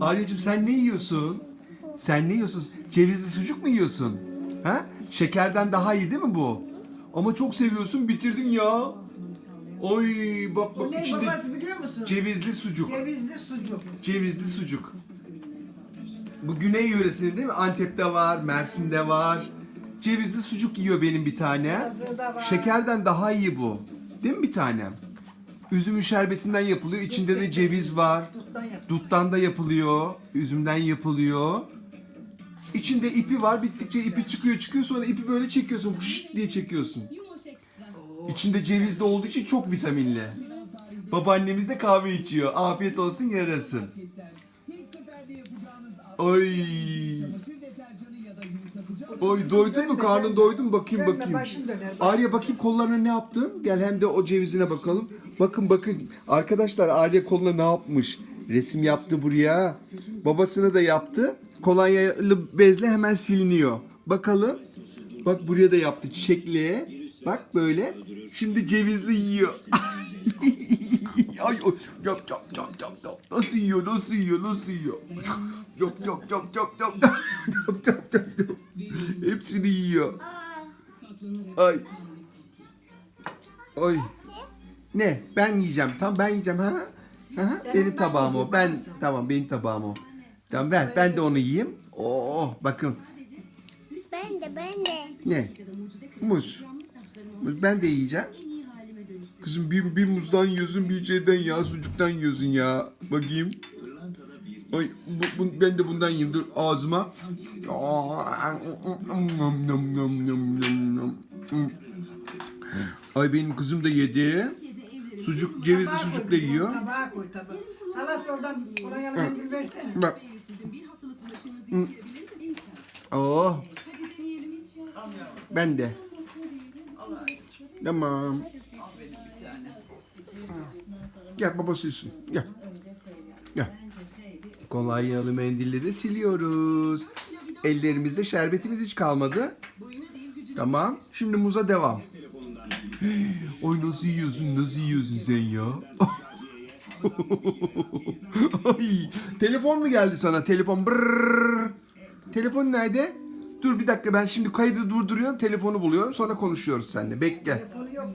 Arya'cığım sen ne yiyorsun? Sen ne yiyorsun? Cevizli sucuk mu yiyorsun? Ha? Şekerden daha iyi değil mi bu? Ama çok seviyorsun bitirdin ya. Oy bak bak ne içinde babası biliyor musun? cevizli sucuk. Cevizli sucuk. Cevizli sucuk. Bu güney yöresinin değil mi? Antep'te var, Mersin'de var. Cevizli sucuk yiyor benim bir tane. Hazırda var. Şekerden daha iyi bu. Değil mi bir tanem? Üzümün şerbetinden yapılıyor. İçinde de ceviz var. Duttan. Duttan da yapılıyor. Üzümden yapılıyor. İçinde ipi var. Bittikçe ipi çıkıyor çıkıyor. Sonra ipi böyle çekiyorsun. Fış diye çekiyorsun. İçinde ceviz de olduğu için çok vitaminli. Babaannemiz de kahve içiyor. Afiyet olsun yarasın. Oy. Oy doydun mu? Karnın doydu mu? Bakayım bakayım. Arya bakayım kollarına ne yaptın? Gel hem de o cevizine bakalım. Bakın bakın. Arkadaşlar Arya koluna ne yapmış? Resim yaptı buraya. Babasını da yaptı. Kolonyalı bezle hemen siliniyor. Bakalım. Bak buraya da yaptı çiçekli. Bak böyle. Şimdi cevizli yiyor. Ay, ay, yap yap yap yap yap. Nasıl yiyor? Nasıl yiyor? Nasıl yiyor? Yap yap yap yap yap. Yap yap yap yap. Hepsini yiyor. Ay. Ay. Ne? Ben yiyeceğim. Tamam ben yiyeceğim ha. Aha, Sen benim ondan tabağım o. yedin, Ben tamam. tamam benim tabağım o. Tamam ver ben de onu yiyeyim. Oo bakın. Ben de ben de. Ne? Muz. Muz ben de yiyeceğim. Kızım bir, bir muzdan yiyorsun bir şeyden ya sucuktan yiyorsun ya. Bakayım. Ay bu, bu- ben de bundan yiyeyim dur ağzıma. Ay benim kızım da yedi. Sucuk cevizli Tabağa koy sucukla kızım, yiyor. Tabağa koy tabağa. Halas oradan kolonyalı mendil versene. Bak. Oh. Ben de. Tamam. Gel babası için. Gel. Gel. Kolonyalı mendille de siliyoruz. Ellerimizde şerbetimiz hiç kalmadı. Tamam. Şimdi muza devam. Oy nasıl yiyorsun? Nasıl yiyorsun sen ya? Ay, telefon mu geldi sana? Telefon. Brrr. Telefon nerede? Dur bir dakika ben şimdi kaydı durduruyorum. Telefonu buluyorum. Sonra konuşuyoruz seninle. Bekle.